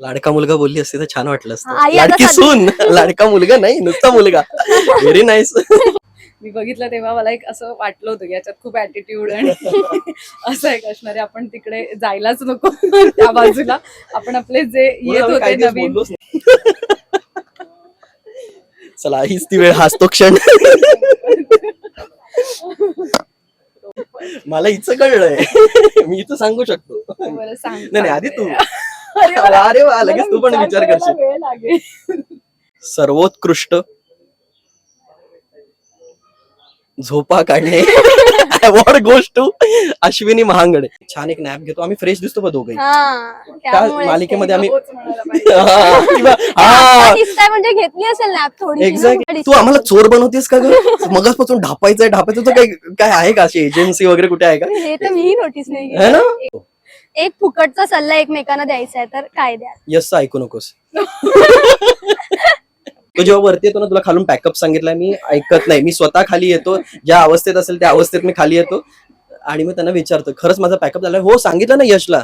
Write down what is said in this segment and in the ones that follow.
लाडका मुलगा बोलली असती तर छान वाटलं आई असतं आता लाडकी सध्या- सून. लाडका मुलगा नाही नुसता मुलगा. व्हेरी नाईस मी बघितलं तेव्हा मला एक असं वाटलं होतं की याच्यात खूप ऍटिट्यूड आणि असं एक असणार आहे. आपण तिकडे जायलाच नको. त्या बाजूला. आपण आपले जे येत होते नवीन. चला हीच ती वेळ हाच तो क्षण. मला हिचं कळलंय. मी इथं सांगू शकतो. बरं सांग. नाही नाही आधी तू. अरे वा. लगेच तू पण विचार करशील. वेळ लागेल. सर्वोत्कृष्ट झोपा काढणे. अवॉर्ड गोष्ट टू अश्विनी महांगडे. छान एक नॅप घेतो. आम्ही फ्रेश दिसतो बघ दोघे हा ते. मालिकेमध्ये आम्ही म्हणायला पाहिजे. हा, दिसताय म्हणजे घेतली असेल नॅप थोडी एक्झॅक्ट तू आम्हाला चोर बनवतेस का ग? मगाचपासून ढापायचंय ढापायचं तर काय काय आहे का? अशी एजन्सी वगैरे कुठे आहे का? हे तर मीही नोटीस नाही है. ना? एक फुकटचा सल्ला एकमेकांना द्यायचा आहे तर काय द्या यस ऐकू नकोस. तो जेव्हा वरती येतो ना तुला खालून पॅकअप सांगितलंय मी ऐकत नाही. मी स्वतः खाली येतो ज्या अवस्थेत असेल त्या अवस्थेत मी खाली येतो. आणि मी त्यांना विचारतो खरंच माझा पॅकअप झालाय? हो सांगितलं ना यशला.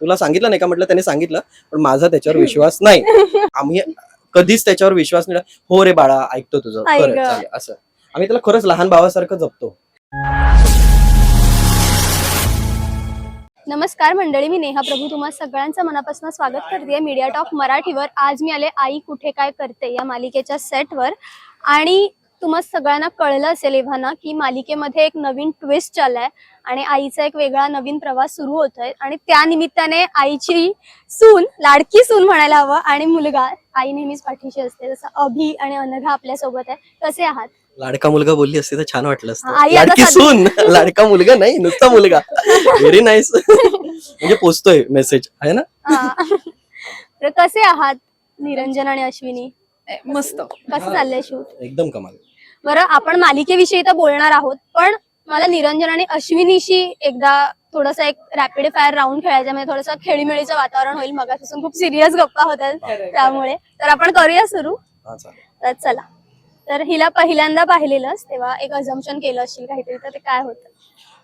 तुला सांगितलं नाही का? म्हटलं त्याने सांगितलं. पण माझा त्याच्यावर विश्वास नाही. आम्ही कधीच त्याच्यावर विश्वास नाही. हो रे बाळा ऐकतो तुझं. खरं असं. आम्ही त्याला खरंच लहान भावासारखं जपतो. नमस्कार मंडळी मी नेहा प्रभू. तुम्हा सगळ्यांचं मनापासून स्वागत करते मीडिया टॉक मराठीवर. आज मी आले आई कुठे काय करते या मालिकेच्या सेटवर आणि तुम्हा सगळ्यांना कळलं असेल एव्हाना की मालिकेमध्ये एक नवीन ट्विस्ट आलाय आणि आईचा एक वेगळा नवीन प्रवास सुरू होतोय. आणि त्या निमित्ताने आईची सून लाडकी सून म्हणायला हवं आणि मुलगा आई नेहमीच पाठीशी असते. जसं अभि आणि अनघा आपल्यासोबत आहे. कसे आहात? लाडका मुलगा बोलली असती तर छान वाटलं असतं. आई आता लाडकी सध्या- सून. लाडका मुलगा नाही नुसता मुलगा. व्हेरी नाईस म्हणजे पोचतोय मेसेज आहे ना? हा. तर कसे आहात निरंजन आणि अश्विनी? ए, मस्त. कसं चाललंय शूट? एकदम कमाल. बरं आपण मालिकेविषयी तर बोलणार आहोत पण मला निरंजन आणि अश्विनीशी एकदा थोडस एक रॅपिड फायर राऊंड खेळायचं म्हणजे थोडस खेळीमेळीचं वातावरण होईल. मगापासून खूप सिरियस गप्पा होतात. त्यामुळे. तर आपण करूया सुरू? हा चालेल. तर चला. तर हिला पहिल्यांदा पाहिलेलंच तेव्हा एक अझम्पन केलं असेल काहीतरी तर ते काय होतं?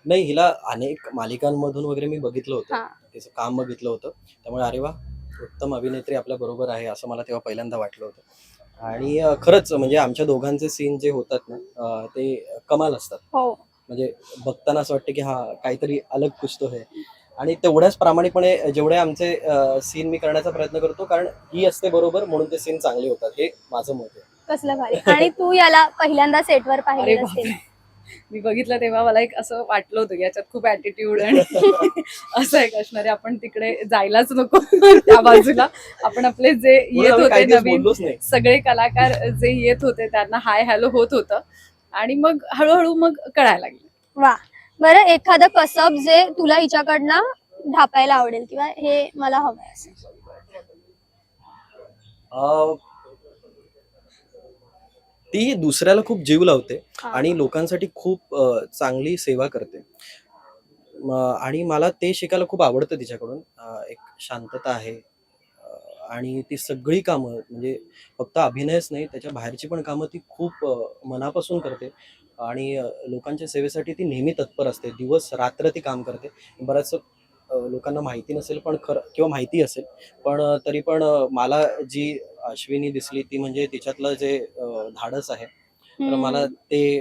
नाही हिला अनेक मालिकांमधून वगैरे मी बघितलं होतं. हा. तिचं काम बघितलं होतं. त्यामुळे अरे वा उत्तम अभिनेत्री आपल्या बरोबर आहे असं मला तेव्हा पहिल्यांदा वाटलं होतं. आणि अं, खरंच म्हणजे आमच्या दोघांचे सीन जे होतात ना अं, ते कमाल असतात. हो. म्हणजे बघताना असं वाटतं की हा काहीतरी अलग कुछ तो है. आणि तेवढ्याच प्रामाणिकपणे जेवढे आमचे सीन मी करण्याचा प्रयत्न करतो कारण ही असते बरोबर म्हणून ते सीन चांगले होतात हे माझं मत आहे. कसलं भारी. आणि तू याला पहिल्यांदा सेटवर. असेल. मी बघितलं तेव्हा मला एक असं वाटलं होतं याच्यात खूप ऍटिट्यूड आणि असं एक असणार आहे आपण तिकडे जायलाच नको. त्या बाजूला आपण आपले जे येत होते नवीन सगळे कलाकार जे येत होते त्यांना हाय हॅलो होत होतं. आणि मग हळूहळू मग कळायला लागलं. वा. बरं एखादं कसब जे तुला हिच्याकडनं ढापायला आवडेल किंवा हे मला हवंय असं. ती दुसऱ्याला खूप जीव लावते. आणि लोकांसाठी खूप अं, चांगली सेवा करते. म, आणि मला ते शिकायला खूप आवडतं तिच्याकडून. अं, एक शांतता आहे. अं, आणि ती सगळी कामं म्हणजे फक्त अभिनयच नाही त्याच्या बाहेरची पण कामं ती खूप अं, मनापासून करते. आणि अं, लोकांच्या सेवेसाठी ती नेहमी तत्पर असते. दिवस रात्र ती काम करते. बऱ्याच लोकांना माहिती नसेल पण खरं किंवा माहिती असेल पण तरी पण मला जी अश्विनी दिसली ती म्हणजे तिच्यातलं जे धाडस आहे तर. मला ते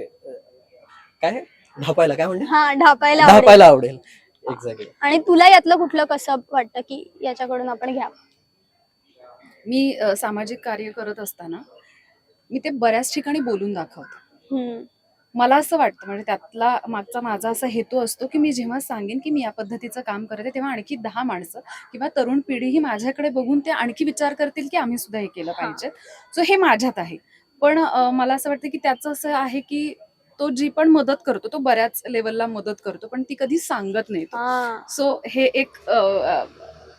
काय? ढापायला काय म्हणते हा ढापायला आवडेल. ढापायला आवडेल. एक्झॅक्टली आणि तुला यातलं कुठलं कसब वाटतं की याच्याकडून आपण घ्या? मी सामाजिक कार्य करत असताना मी ते बऱ्याच ठिकाणी बोलून दाखवते. मला असं वाटतं म्हणजे त्यातला मागचा माझा असा हेतू असतो की मी जेव्हा सांगेन की मी या पद्धतीचं काम करते तेव्हा आणखी दहा माणसं किंवा तरुण पिढी ही माझ्याकडे बघून ते आणखी विचार करतील की आम्ही सुद्धा हे केलं पाहिजे. सो हे माझ्यात आहे. पण मला असं वाटतं की त्याचं असं आहे की तो जी पण मदत करतो तो बऱ्याच लेवलला मदत करतो पण ती कधी सांगत नाही तो. सो हे एक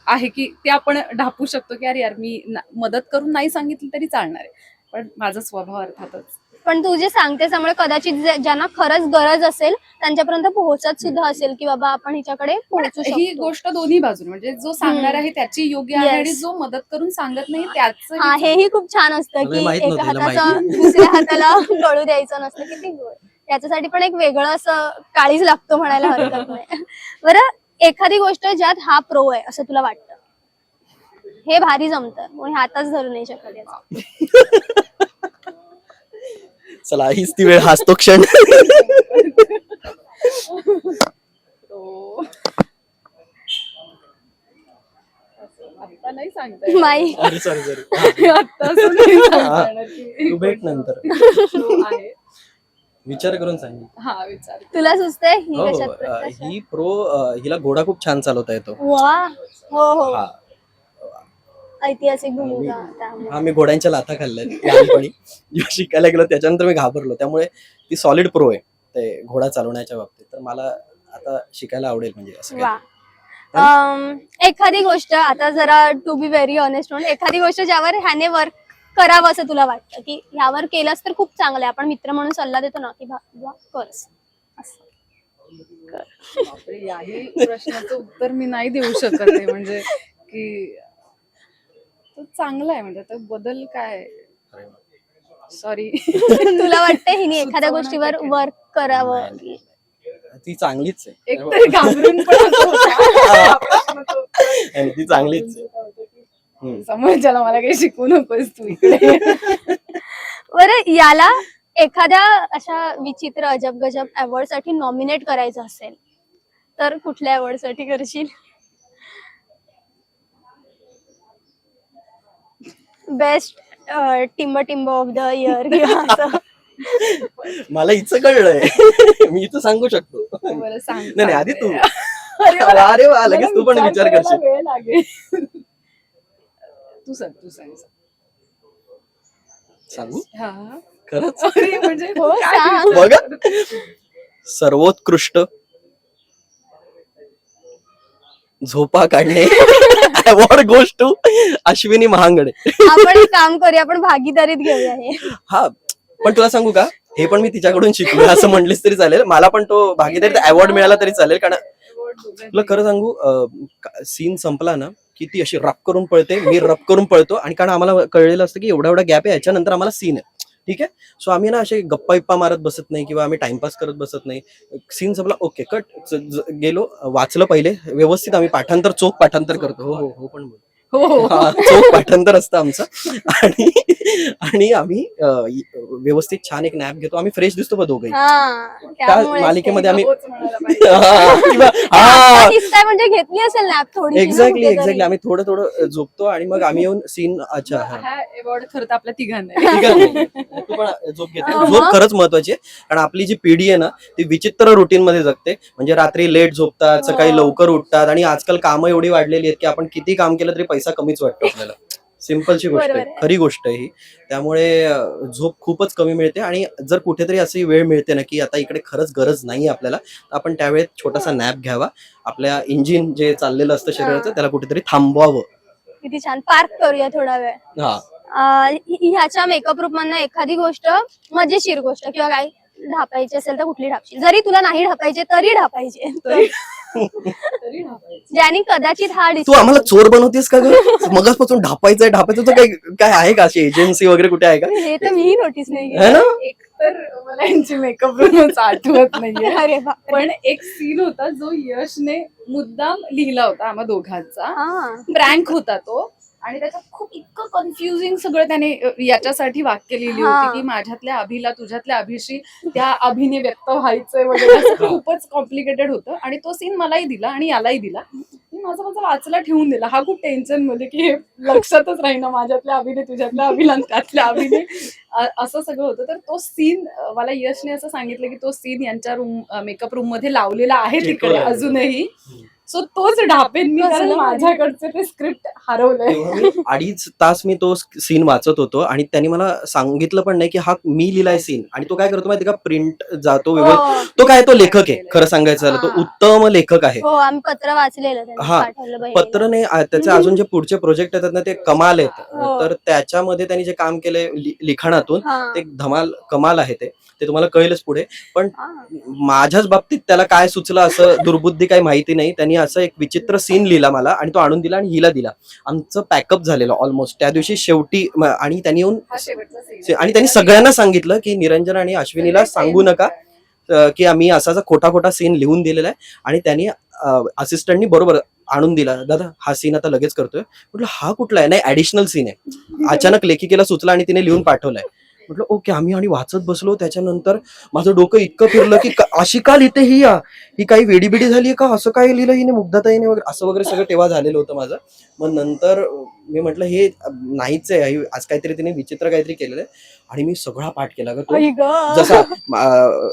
आहे की ते आपण ढापू शकतो की अरे यार मी मदत करून नाही सांगितली तरी चालणार आहे. पण माझा स्वभाव अर्थातच पण तू जे सांगतेस त्यामुळे कदाचित ज्यांना खरंच गरज असेल त्यांच्यापर्यंत पोहोचत सुद्धा असेल की बाबा आपण हिच्याकडे पोहोचू ही शकतो गोष्ट दोन्ही बाजून म्हणजे जो सांगणार. आहे त्याची योग्य आहे. आणि जो मदत करून सांगत नाही त्याच हा हेही खूप छान असतं की एका हाताचं. दुसऱ्या हाताला कळू द्यायचं नसतं किती गोड त्याच्यासाठी पण एक वेगळं असं काळीज लागतो म्हणायला हरकत नाही बरं एखादी गोष्ट ज्यात हा प्रो आहे असं तुला वाटतं हे भारी जमतं कोणी हातच धरू नाही शकत. चला हीच ती वेळ हाच तो क्षण. आता नाही सांगता माई सॉरी सॉरी सॉरी आता असं नाही सांगता येणार की. तू भेट नंतर. आहे. विचार करून सांग. हा विचार तुला सुचतंय? ही हो कशात अ, प्रकाश? ही प्रो हिला घोडा खूप छान चालवता येतो. वा. हो हो. हा. ऐतिहासिक भूमिका त्यामुळे. हा मी घोड्यांच्या लाथा खाल्ल्यात लहानपणी जेव्हा शिकायला गेलो त्याच्यानंतर मी घाबरलो. त्यामुळे ती सॉलिड प्रो आहे ते घोडा चालवण्याच्या बाबतीत. तर मला आता शिकायला आवडेल म्हणजे असं वा. काही. अम, एखादी गोष्ट आता जरा टू बी व्हेरी ऑनेस्ट म्हणून एखादी गोष्ट ज्यावर ह्याने वर्क करावं असं तुला वाटतं? की ह्यावर केलंस तर खूप चांगलं आहे. आपण मित्र म्हणून सल्ला देतो ना की असं. बापरे, याही प्रश्नाचं उत्तर मी नाही देऊ शकत आहे. म्हणजे की तो चांगला आहे म्हणजे आता बदल काय. सॉरी तुला वाटतं हिने एखाद्या गोष्टीवर? वर्क करावं? ती चांगलीच आहे. एकतर घाबरून पण असं होतं. आणि ती चांगलीच आहे. हम्म. समोरच्याला मला काही शिकवू नकोस तू इकडे. बरं याला एखाद्या अशा विचित्र अजब गजब अवॉर्डसाठी नॉमिनेट करायचं असेल तर कुठल्या अवॉर्डसाठी करशील? बेस्ट टिंब टिंब ऑफ द इयर मला हिचं कळलंय. मी इथं सांगू शकतो. बरं सांग. नाही आधी तू. अरे वा. अरे वा लगेच तू पण विचार करशील. वेळ लागेल. तू सांग तू सांग. सांगू? हा. खरंच? अरे म्हणजे हो, काय सांग. विचार? बघा. सर्वोत्कृष्ट. झोपा काढणे. अवॉर्ड गोष्ट टू अश्विनी महांगडे. आपण एक काम करूया आपण भागीदारीत घेऊया हे. हा पण तुला सांगू का हे पण मी तिच्याकडून शिकलो असं म्हटलीस तरी चालेल. मला पण तो भागीदारीत अवॉर्ड मिळाला तरी चालेल कारण तुला खरं सांगू सीन संपला ना की ती अशी रप करून पळते मी रप करून पळतो आणि कारण आम्हाला कळलेलं असतं की एवढा एवढा गॅप आहे याच्यानंतर आम्हाला सीन आहे. ठीक आहे? सो आम्ही ना असे गप्पा बिप्पा मारत बसत नाही किंवा आम्ही टाइमपास करत बसत नाही. सीन संपला ओके कट गेलो वाचलं पहिले. व्यवस्थित आम्ही पाठांतर चोख पाठांतर करतो. हो हो हो, हो, हो पण बोल. हो हा, चोख पाठांतर असतं आमचं आणि आणि आम्ही अं, व्यवस्थित छान एक नॅप घेतो आम्ही फ्रेश दिसतो बघ दोघंही हा त्या ते. मालिकेमध्ये आम्ही. हा, दिसताय म्हणजे घेतली असेल नॅप थोडी एक्झॅक्टली एक्झॅक्टली आम्ही थोडं थोडं झोपतो आणि मग आम्ही येऊन सीन अच्छा हा हा अवॉर्ड खरं तर आपल्या तिघांना आहे. ठीक आहे तू पण झोप घेते अं, झोप मग? खरंच महत्वाची आहे कारण आपली जी पिढी आहे ना ती विचित्र रुटीन मध्ये जगते म्हणजे रात्री लेट झोपतात सकाळी. लवकर उठतात आणि आजकाल कामं एवढी वाढलेली आहेत की आपण किती काम केलं तरी पैसा कमीच वाटतो आपल्याला. सिम्पलची गोष्ट आहे. खरी गोष्ट आहे ही. त्यामुळे झोप खूपच कमी मिळते आणि जर कुठेतरी अशी वेळ मिळते ना की आता इकडे खरंच गरज नाही आपल्याला तर आपण त्यावेळेत छोटासा नॅप घ्यावा. आपल्या इंजिन जे चाललेलं असतं शरीराचं त्याला कुठेतरी थांबवावं. किती छान. पार्क करूया थोडा वेळ. हा. अं, हि- ह्याच्या मेकअप रूप मधनं एखादी गोष्ट मजेशीर गोष्ट किंवा काय ढापायची असेल तर कुठली ढापशील? जरी तुला नाही ढापायचे तरी ढापायचं. ज्याने कदाचित हा तू आम्हाला चोर बनवतेस का ग? मगाचपासून ढापायचंय ढापायचं तर काय काय आहे का? अशी एजन्सी वगैरे कुठे आहे का? हे तर मीही नोटीस नाही है ना? एक तर मला यांची मेकअप रूमच आठवत नाहीये. अरे. पण एक सीन होता जो यशने मुद्दाम लिहिला होता आम्हा दोघांचा. हा. प्रँक होता तो. आणि त्याच्यात खूप इतकं कन्फ्युजिंग सगळं त्याने याच्यासाठी वाक्य लिहिली. होती की माझ्यातल्या अभिला तुझ्यातल्या अभिशी त्या अभिने व्यक्त व्हायचंय वगैरे. असं खूपच कॉम्प्लिकेटेड होतं. आणि तो सीन मलाही दिला आणि यालाही दिला. मी माझा माझा वाचला ठेवून दिला. हा खूप टेन्शनमध्ये की हे लक्षातच राहीना माझ्यातल्या अभिने तुझ्यातल्या अभिला त्यातल्या अभिने. असं सगळं होतं. तर तो सीन मला यशने असं सांगितलं की तो सीन यांच्या रूम मेकअप रूममध्ये लावलेला आहे तिकडे. अजूनही. सो तोच ढापेन मी कारण कसलं माझ्याकडचे ते स्क्रिप्ट हरवलंय. अडीच तास मी तो सीन वाचत होतो आणि त्यांनी मला सांगितलं पण नाही की हा मी लिहिलाय सीन आणि तो काय करतो माहिती का? प्रिंट जातो व्यवस्थित हो तो काय तो लेखक आहे खरं सांगायचं झालं तो हा. उत्तम लेखक आहे. हो, आम्ही पत्र वाचलेलं त्यांनी हा. पत्र नाही आ- त्याचे अजून जे पुढचे प्रोजेक्ट येतात ना ते कमाल आहेत. हो. तर त्याच्यामध्ये त्यांनी जे काम केलंय लि- लिखाणातून. ते धमाल कमाल आहे ते. ते तुम्हाला कळेलच पुढे. पण. माझ्याच बाबतीत त्याला काय सुचलं असं दुर्बुद्धी काही माहिती नाही. त्यांनी असं एक विचित्र सीन लिहिला मला आणि तो आणून दिला आणि हिला दिला. आमचं पॅकअप झालेलं ऑलमोस्ट त्या दिवशी शेवटी आणि त्यांनी येऊन. आणि त्यांनी सगळ्यांना सांगितलं की निरंजन आणि अश्विनीला सांगू नका की आम्ही असा असा खोटा खोटा सीन लिहून दिलेला आहे. आणि त्यांनी असिस्टंटनी बरोबर आणून दिला दादा हा सीन आता लगेच करतोय. म्हटलं हा कुठला आहे? नाही ऍडिशनल सीन आहे. अचानक लेखिकेला सुचला आणि तिने लिहून पाठवलाय. म्हटलं ओके आम्ही आणि वाचत बसलो. त्याच्यानंतर माझं डोकं इतकं फिरलं की अशी का लिहिते ही या. ही काही वेडीबिडी झाली का? असं काय लिहिलं हिने मुग्धताईने वगैरे असं वगैरे सगळं तेव्हा झालेलं होतं माझं. मग नंतर मी म्हटलं हे नाहीच आहे. आज काहीतरी तिने विचित्र काहीतरी केलेलं आहे. आणि मी सगळा पाठ केला ग तो. जसा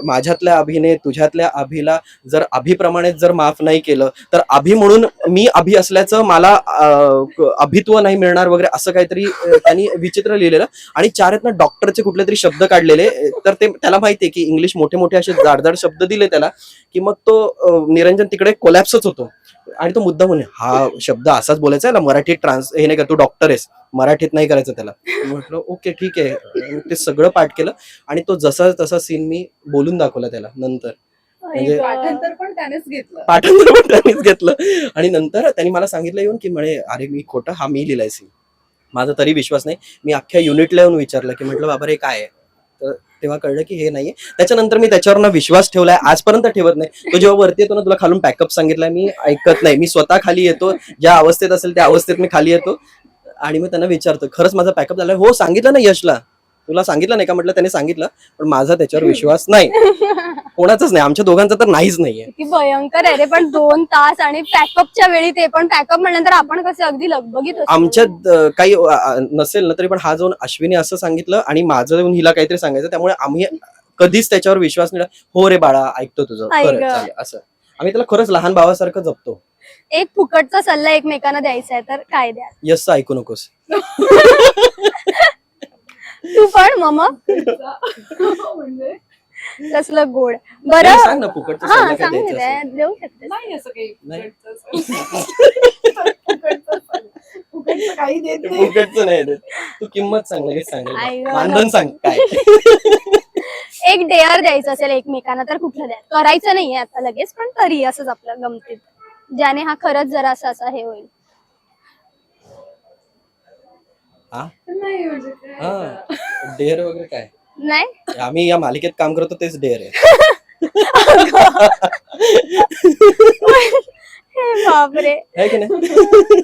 माझ्यातल्या अभिने तुझ्यातल्या अभिला जर अभिप्रमाणे जर माफ नाही केलं तर अभि म्हणून मी अभि असल्याचं मला अभित्व नाही मिळणार वगैरे असं काहीतरी त्यांनी विचित्र लिहिलेलं. आणि चार आहेत ना डॉक्टरचे कुठले तरी शब्द काढलेले. तर ते त्याला माहितीये की इंग्लिश मोठे मोठे असे जाडजाड शब्द दिले त्याला की मग तो निरंजन तिकडे कोलॅप्सच होतो. आणि तो मुद्दा म्हणे हा शब्द असाच बोलायचा आहे ना मराठीत ट्रान्स हे नाही का तू डॉक्टर आहेस. मराठीत नाही करायचं त्याला. म्हटलं ओके ठीक आहे. ते सगळं पाठ केलं. आणि तो जसा तसा सीन मी बोलून दाखवला त्याला नंतर. म्हणजे-. पाठांतर पण त्यानेच घेतलं. पाठांतर पण त्यांनीच घेतलं. आणि नंतर त्यांनी मला सांगितलं येऊन की म्हणे अरे मी खोटं हा मी लिहिलाय सीन माझा तरी विश्वास नाही. मी अख्ख्या युनिटला येऊन विचारलं की म्हटलं बाबा रे काय आहे? तर तेव्हा कळलं की हे नाहीये. त्याच्यानंतर मी त्याच्यावर ना विश्वास ठेवलाय आजपर्यंत ठेवत नाही. तो जेव्हा वरती येतो ना तुला खालून पॅकअप सांगितलाय मी ऐकत नाही. मी स्वतः खाली येतो ज्या अवस्थेत असेल त्या अवस्थेत मी खाली येतो. आणि मी त्यांना विचारतो खरंच माझा पॅकअप झालाय? हो सांगितलं ना यशला. तुला सांगितलं नाही का? म्हटलं त्याने सांगितलं पण माझा त्याच्यावर विश्वास नाही. कोणाचाच नाही. आमच्या दोघांचा तर नाहीच नाहीये. किती भयंकर आहे रे पण दोन तास आणि पॅकअपच्या वेळी ते पण पॅकअप म्हणल्यानंतर आपण कसे अगदी लगबगीत असतो. आमच्यात अं, काही अं, नसेल ना तरी पण हा जाऊन अश्विनी असं सांगितलं आणि माझं जाऊन हिला काहीतरी सांगायचं. त्यामुळे आम्ही कधीच त्याच्यावर विश्वास नाही ठेवला. हो रे बाळा ऐकतो तुझं. आई खरं गं. चालेल असं. आम्ही त्याला खरंच लहान भावासारखं जपतो. एक फुकटचा सल्ला एकमेकांना द्यायचा आहे तर काय द्या यस ऐकू नकोस. तू पण मम. म्हणजे? कसलं गोड. बरं. सांग ना फुकटचं हा सल्ला काय सांगू द्यायचं. देऊ शकते नाही असं काही नाही. फुकटचं- फुकटचं फुकटचं काही देत ते नाही. फुकटचं नाही देत. तू किंमत सांग लगेच सांग. आई गं. मानधन सांग काय? एक डेअर द्यायचं असेल एकमेकांना तर कुठलं द्या करायचं नाहीये आता लगेच पण तरी असंच आपलं गमतीत. ज्याने हा खरंच जरा असं असं हे होईल. हा नाही म्हणजे काय हा. डेअर वगैरे काय? नाही. आम्ही या मालिकेत काम करतो तेच डेअर आहे. हे बापरे. है की नाही?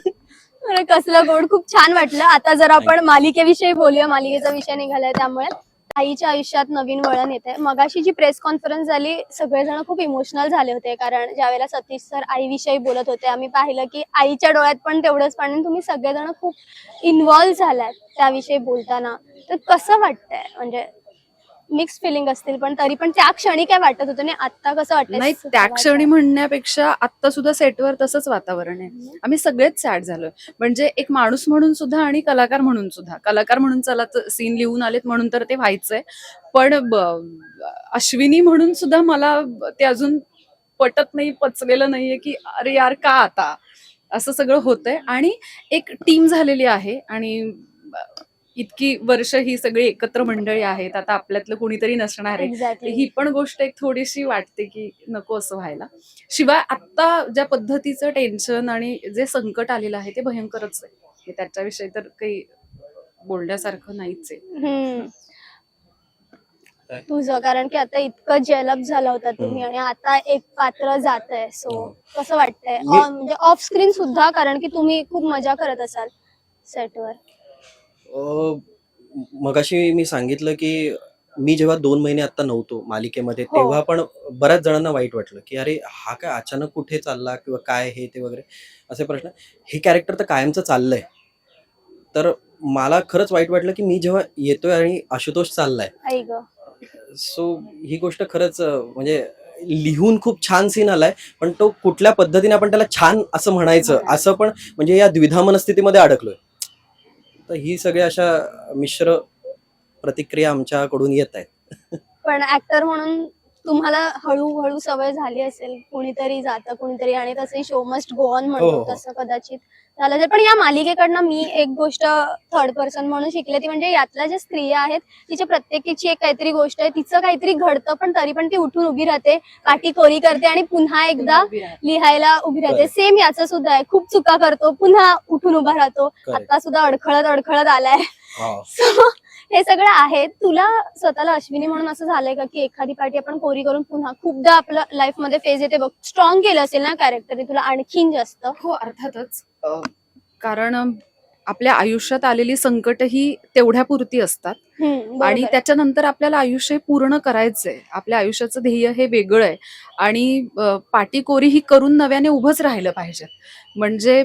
अरे कसलं गोड खूप छान वाटलं. आता जर आपण मालिकेविषयी बोलूया. मालिकेचा विषय निघालाय त्यामुळे. आईच्या आयुष्यात नवीन वळण येते मगाशी जी प्रेस कॉन्फरन्स झाली सगळेजण खूप इमोशनल झाले होते. कारण ज्यावेळेला सतीश सर आईविषयी बोलत होते आम्ही पाहिलं की आईच्या डोळ्यात पण तेवढंच पाणी तुम्ही सगळेजण खूप इन्व्हॉल्व्ह झालात त्याविषयी बोलताना. तर कसं वाटतंय? म्हणजे मिक्स फिलिंग असतील पण तरी पण त्या क्षणी काय वाटत होतं आणि आता कसं वाटतंय? नाही त्या क्षणी म्हणण्यापेक्षा आता सुद्धा सेटवर तसंच वातावरण आहे. आम्ही सगळेच सॅड झालोय. म्हणजे एक माणूस म्हणून सुद्धा आणि कलाकार म्हणून सुद्धा. कलाकार म्हणून चला सीन लिहून आलेत म्हणून तर ते व्हायचंय. पण अश्विनी म्हणून सुद्धा मला ते अजून पटत नाही पचलेलं नाहीये की अरे यार का आता? असं सगळं होतंय. आणि एक टीम झालेली आहे आणि इतकी वर्ष ही सगळी एकत्र मंडळी आहेत आता आपल्यातलं कुणीतरी नसणार आहे. एक्झॅक्टली ही पण गोष्ट एक थोडीशी वाटते की नको असं व्हायला. शिवाय आता ज्या पद्धतीचं टेन्शन आणि जे संकट आलेलं आहे ते भयंकरच आहे. त्याच्याविषयी तर काही बोलण्यासारखं नाहीच आहे. हम्म. तुझं कारण की आता इतकं जेलअप झाला होता तुम्ही आणि आता एक पात्र जात आहे सो. कसं वाटतंय? म्हणजे ऑफ स्क्रीन सुद्धा कारण की तुम्ही खूप मजा करत असाल सेटवर मगाशी मी सांगितलं की मी जेव्हा दोन महिने आता नव्हतो मालिकेमध्ये हो. तेव्हा पण बऱ्याच जणांना वाईट वाटलं की अरे हा काय अचानक कुठे चालला किंवा काय हे ते वगैरे असे प्रश्न. हे कॅरेक्टर तर कायमचं चाललंय. तर मला खरंच वाईट वाटलं की मी जेव्हा येतोय आणि आशुतोष चाललाय. सो ही गोष्ट खरंच म्हणजे लिहून खूप छान सीन आलाय पण तो कुठल्या पद्धतीने आपण त्याला छान असं म्हणायचं असं पण म्हणजे या द्विधा मनस्थितीमध्ये अडकलोय. तर ही सगळ्या अशा मिश्र प्रतिक्रिया आमच्याकडून येत आहेत. पण ऍक्टर म्हणून तुम्हाला हळूहळू सवय झाली असेल कुणीतरी जातं कुणीतरी आणि तसंही शो मस्ट गो ऑन म्हणतो. तसं कदाचित झालं पण या मालिकेकडनं मी एक गोष्ट थर्ड पर्सन म्हणून शिकले ती म्हणजे यातल्या ज्या स्त्रिया आहेत तिच्या प्रत्येकीची एक काहीतरी गोष्ट आहे तिचं काहीतरी घडतं पण तरी पण ती उठून उभी राहते काठी कोरी करते आणि पुन्हा एकदा. लिहायला उभी राहते. सेम याचं सुद्धा आहे खूप चुका करतो पुन्हा उठून उभा राहतो. आता सुद्धा अडखळत अडखळत आलाय हो. सगळं आहे. तुला स्वतःला अश्विनी म्हणून असं झालंय का की एखादी पार्टी आपण कोरी करून पुन्हा खूपदा आपल्या लाईफमध्ये फेज येते बघ. स्ट्रॉंग केलं असेल ना कॅरेक्टर तुला आणखीन जास्त? हो अर्थातच. कारण आपल्या आयुष्यात आलेली संकट ही तेवढ्या पुरती असतात. आणि त्याच्यानंतर आपल्याला आयुष्य हे पूर्ण करायचंय. आपल्या आयुष्याचं ध्येय हे वेगळं आहे. आणि पाटीकोरी ही करून नव्याने उभंच राहिलं पाहिजे. म्हणजे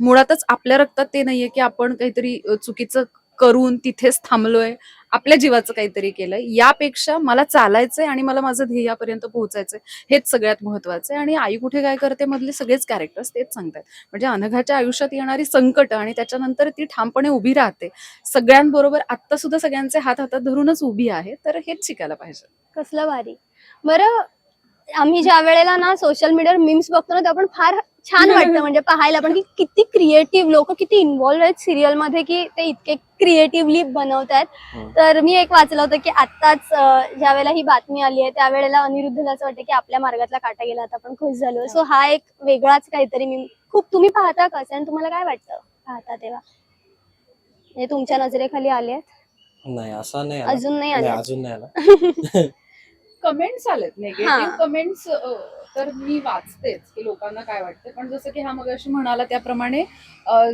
मुळातच आपल्या रक्तात ते नाहीये की आपण काहीतरी चुकीचं करून तिथेच थांबलोय. आपल्या जीवाचं काहीतरी केलंय. यापेक्षा मला चालायचंय आणि मला माझं ध्येयापर्यंत पोहोचायचंय हेच सगळ्यात महत्वाचं आहे. आणि आई कुठे काय करते मधले सगळेच कॅरेक्टर्स तेच सांगतात. म्हणजे अनघाच्या आयुष्यात येणारी संकट आणि त्याच्यानंतर ती ठामपणे उभी राहते. सगळ्यांबरोबर आत्ता सुद्धा सगळ्यांचे हात हातात धरूनच उभी आहे तर हेच शिकायला पाहिजे. कसलं भारी. बरं आम्ही ज्या वेळेला ना सोशल मीडियावर मीम्स बघतो ना ते आपण फार छान वाटतं म्हणजे पाहायला. पण की किती क्रिएटिव्ह लोक किती इन्व्हॉल्व्ह आहेत सिरियलमध्ये की ते इतके क्रिएटिव्हली बनवत आहेत. हम्म. तर मी एक वाचलं होतं की आत्ताच ज्या वेळेला ही बातमी आली आहे त्यावेळेला अनिरुद्धला असं वाटतं की आपल्या मार्गातला काटा गेला आता आपण खुश झालो. सो हा एक वेगळाच काहीतरी मी खूप तुम्ही पाहता कसं आणि तुम्हाला काय वाटतं पाहता तेव्हा? म्हणजे तुमच्या नजरेखाली आले आहेत नाही असा नाही. अजून नाही नाही, आले अजून नाही आला. कमेंट्स आलेत हा. निगेटिव्ह कमेंट्स तर मी वाचतेच की लोकांना काय वाटतं पण जसं की हा मग म्हणाला त्याप्रमाणे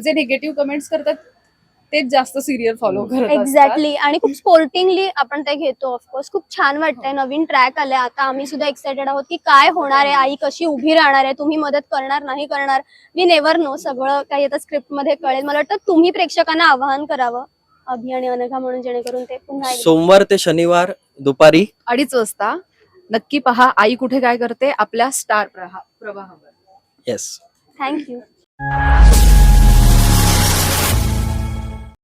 जे निगेटिव्ह कमेंट्स करतात तेच जास्त सिरियल फॉलो करत. एक्झॅक्टली आणि खूप स्पोर्टिंगली आपण ते घेतो ऑफकोर्स खूप छान वाटतंय. नवीन ट्रॅक आलाय. आता आम्ही सुद्धा एक्सायटेड आहोत की काय होणार आहे आई कशी उभी राहणार आहे तुम्ही मदत करणार नाही करणार? वी नेव्हर नो सगळं काही आता स्क्रिप्टमध्ये कळेल. मला वाटतं तुम्ही प्रेक्षकांना आवाहन करावं. अभि आणि अनघा म्हणून जेणेकरून ते पुन्हा एकदा- सोमवार ते शनिवार दुपारी? अडीच वाजता. नक्की पहा आई कुठे काय करते? आपल्या स्टार प्रवाहावर. Yes thank you